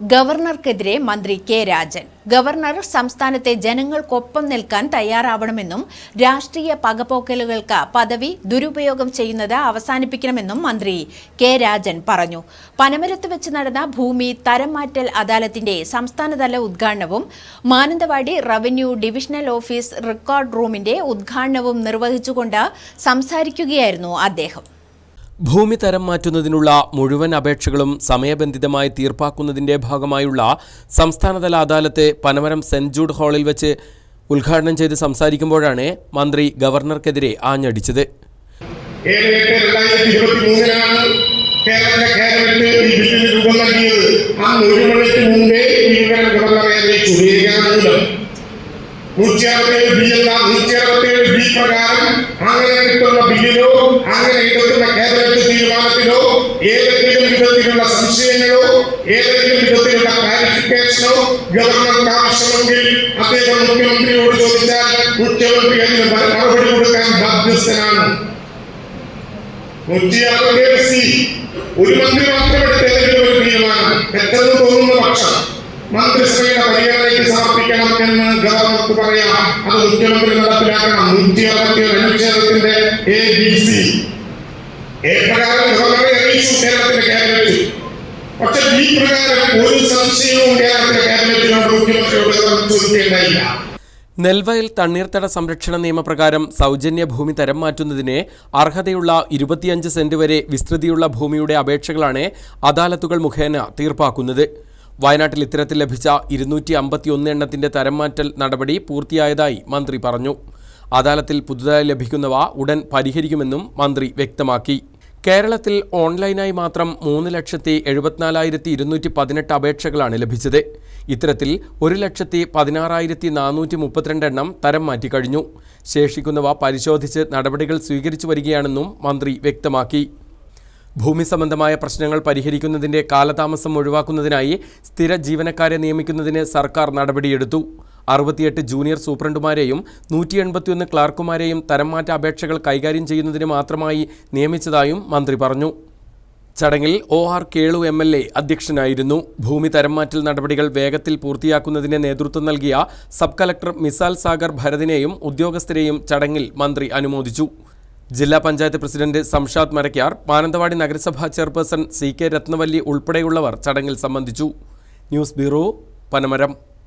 ഗവർണർക്കെതിരെ മന്ത്രി K Rajan. Governor സംസ്ഥാനത്തെ ജനങ്ങൾക്കൊപ്പം നിൽക്കാൻ തയ്യാറാവണമെന്നും രാഷ്ട്രീയ പകപോക്കലുകൾക്ക് പദവി ദുരുപയോഗം ചെയ്യുന്നത് അവസാനിപ്പിക്കണമെന്നും മന്ത്രി കെ രാജൻ പറഞ്ഞു. പനമരത്ത് വെച്ച് നടന്ന ഭൂമി തരംമാറ്റൽ അദാലത്തിന്റെ സംസ്ഥാനതല ഉദ്ഘാടനവും Mananthavady revenue divisional office record റൂമിന്റെ ഉദ്ഘാടനവും നിർവഹിച്ചുകൊണ്ട് സംസാരിക്കുകയായിരുന്നു അദ്ദേഹം. ഭൂമി തരം മാറ്റുന്നതിനുള്ള മുഴുവൻ അപേക്ഷകളും സമയബന്ധിതമായി തീർപ്പാക്കുന്നതിന്റെ ഭാഗമായുള്ള സംസ്ഥാനതല അദാലത്തെ പനമരം സെന്റ് ജൂഡ് ഹാളിൽ വെച്ച് ഉദ്ഘാടനം ചെയ്ത് സംസാരിക്കുമ്പോഴാണ് മന്ത്രി ഗവർണർക്കെതിരെ ആഞ്ഞടിച്ചത്. അങ്ങനെ കിട്ടുന്ന ബില്ലിലോ അങ്ങനെ കിട്ടുന്ന കേരള ഏതെങ്കിലും വിധത്തിലുള്ള സംശയങ്ങളോ ഏതെങ്കിലും വിധത്തിലുള്ള ക്ലാരിഫിക്കേഷനോ ഗവർണർക്ക് ആവശ്യമെങ്കിൽ അദ്ദേഹം മുഖ്യമന്ത്രിയോട് ചോദിച്ചാൽ മുഖ്യമന്ത്രി അതിന് മറുപടി കൊടുക്കാൻ ബാധ്യസ്ഥനാണ്. നൂറ്റി അറുപത്തേഴ് സി ഒരു മന്ത്രി മാത്രം തീരുമാനം തെറ്റെന്ന് തോന്നുന്ന പക്ഷം മന്ത്രിസഭയുടെ പരിഗണനയ്ക്ക് സമർപ്പിക്കണം എന്ന് ഗവർണർക്ക് പറയാം. അത് മുഖ്യമന്ത്രി നടപ്പിലാക്കണം. നൂറ്റി അറുപത്തി അനുച്ഛേദത്തിന്റെ എ ബി സി ഈ ഒരു സംശയവും നെൽവയൽ തണ്ണീർത്തട സംരക്ഷണ നിയമപ്രകാരം സൗജന്യ ഭൂമി തരം മാറ്റുന്നതിന് അർഹതയുള്ള ഇരുപത്തിയഞ്ച് സെന്റ് വരെ വിസ്തൃതിയുള്ള ഭൂമിയുടെ അപേക്ഷകളാണ് അദാലത്തുകൾ മുഖേന തീർപ്പാക്കുന്നത്. വയനാട്ടിൽ ഇത്തരത്തിൽ ലഭിച്ച ഇരുന്നൂറ്റി അമ്പത്തിയൊന്ന് എണ്ണത്തിന്റെ തരം മാറ്റൽ നടപടി പൂർത്തിയായതായി മന്ത്രി പറഞ്ഞു. അദാലത്തിൽ പുതുതായി ലഭിക്കുന്നവ ഉടൻ പരിഹരിക്കുമെന്നും മന്ത്രി വ്യക്തമാക്കി. കേരളത്തിൽ ഓൺലൈനായി മാത്രം മൂന്ന് ലക്ഷത്തി എഴുപത്തിനാലായിരത്തി ഇരുന്നൂറ്റി പതിനെട്ട് അപേക്ഷകളാണ് ലഭിച്ചത്. ഇത്തരത്തിൽ ഒരു ലക്ഷത്തി പതിനാറായിരത്തി നാനൂറ്റി മുപ്പത്തിരണ്ട് എണ്ണം തരം മാറ്റിക്കഴിഞ്ഞു ശേഷിക്കുന്നവ പരിശോധിച്ച് നടപടികൾ സ്വീകരിച്ചു വരികയാണെന്നും മന്ത്രി വ്യക്തമാക്കി. ഭൂമി സംബന്ധമായ പ്രശ്നങ്ങൾ പരിഹരിക്കുന്നതിന്റെ കാലതാമസം ഒഴിവാക്കുന്നതിനായി സ്ഥിര ജീവനക്കാരെ നിയമിക്കുന്നതിന് സർക്കാർ നടപടിയെടുത്തു. അറുപത്തിയെട്ട് ജൂനിയർ സൂപ്രണ്ടുമാരെയും നൂറ്റി എൺപത്തിയൊന്ന് ക്ലാർക്കുമാരെയും തരംമാറ്റ അപേക്ഷകൾ കൈകാര്യം ചെയ്യുന്നതിന് മാത്രമായി നിയമിച്ചതായും മന്ത്രി പറഞ്ഞു. ചടങ്ങിൽ O R Kelu M L A അധ്യക്ഷനായിരുന്നു. ഭൂമി തരംമാറ്റൽ നടപടികൾ വേഗത്തിൽ പൂർത്തിയാക്കുന്നതിന് നേതൃത്വം നൽകിയ സബ് കലക്ടർ മിസാൽ സാഗർ ഭരതിനെയും ഉദ്യോഗസ്ഥരെയും ചടങ്ങിൽ മന്ത്രി അനുമോദിച്ചു. ജില്ലാ പഞ്ചായത്ത് പ്രസിഡന്റ് സംഷാദ് മരക്കാർ മാനന്തവാടി നഗരസഭാ ചെയർപേഴ്സൺ സി കെ രത്നവല്ലി ഉൾപ്പെടെയുള്ളവർ ചടങ്ങിൽ സംബന്ധിച്ചു. News bureau Panamaram.